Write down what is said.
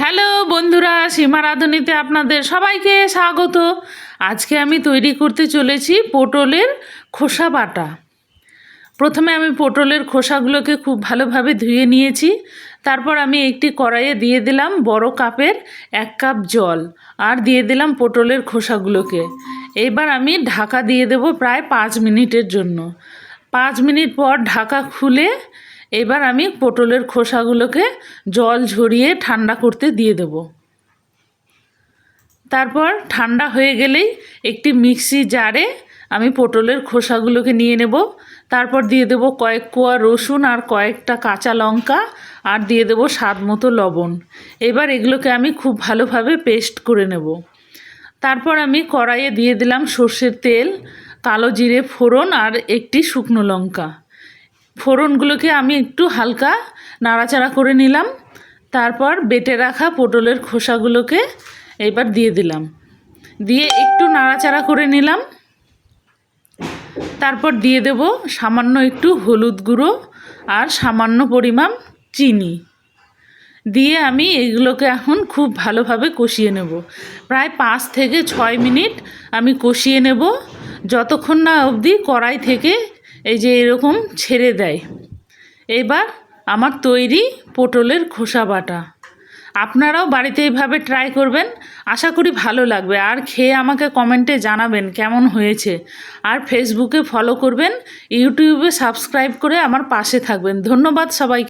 Hello বন্ধুরা সীমা রাঁধুনিতে আপনাদের সবাইকে স্বাগত। আজকে আমি তৈরি করতে চলেছি পটলের খোসা বাটা। প্রথমে আমি পটলের খোসাগুলোকে খুব ভালোভাবে ধুয়ে নিয়েছি। তারপর আমি একটি কড়াইয়ে দিয়ে দিলাম বড় কাপের এক কাপ জল আর দিয়ে দিলাম পটলের খোসাগুলোকে। এবার আমি ঢাকা দিয়ে দেব প্রায় পাঁচ মিনিটের জন্য। পাঁচ মিনিট পর ঢাকা খুলে এবার আমি পটলের খোসাগুলোকে জল ঝরিয়ে ঠান্ডা করতে দিয়ে দেব। তারপর ঠান্ডা হয়ে গেলেই একটি মিক্সি জারে আমি পটলের খোসাগুলোকে নিয়ে নেব। তারপর দিয়ে দেব কয়েক কোয়া রসুন আর কয়েকটা কাঁচা লঙ্কা আর দিয়ে দেব স্বাদ মতো লবণ। এবার এগুলোকে আমি খুব ভালোভাবে পেস্ট করে নেব। তারপর আমি কড়াইয়ে দিয়ে দিলাম সর্ষের তেল, কালো জিরে ফোড়ন আর একটি শুকনো লঙ্কা। ফোড়নগুলোকে আমি একটু হালকা নাড়াচাড়া করে নিলাম। তারপর বেটে রাখা পটলের খোসাগুলোকে এবার দিয়ে দিলাম। দিয়ে একটু নাড়াচাড়া করে নিলাম। তারপর দিয়ে দেব সামান্য একটু হলুদ গুঁড়ো আর সামান্য পরিমাণ চিনি। দিয়ে আমি এগুলোকে এখন খুব ভালোভাবে কষিয়ে নেব। প্রায় পাঁচ থেকে ছয় মিনিট আমি কষিয়ে নেব। যতক্ষণ না অবধি কড়াই থেকে এই যে এরকম ছেড়ে দেয়। এবার আমার তৈরি পটলের খোসা বাটা। আপনারাও বাড়িতে এইভাবে ট্রাই করবেন। আশা করি ভালো লাগবে। আর খেয়ে আমাকে কমেন্টে জানাবেন কেমন হয়েছে। আর ফেসবুকে ফলো করবেন। ইউটিউবে সাবস্ক্রাইব করে আমার পাশে থাকবেন। ধন্যবাদ সবাই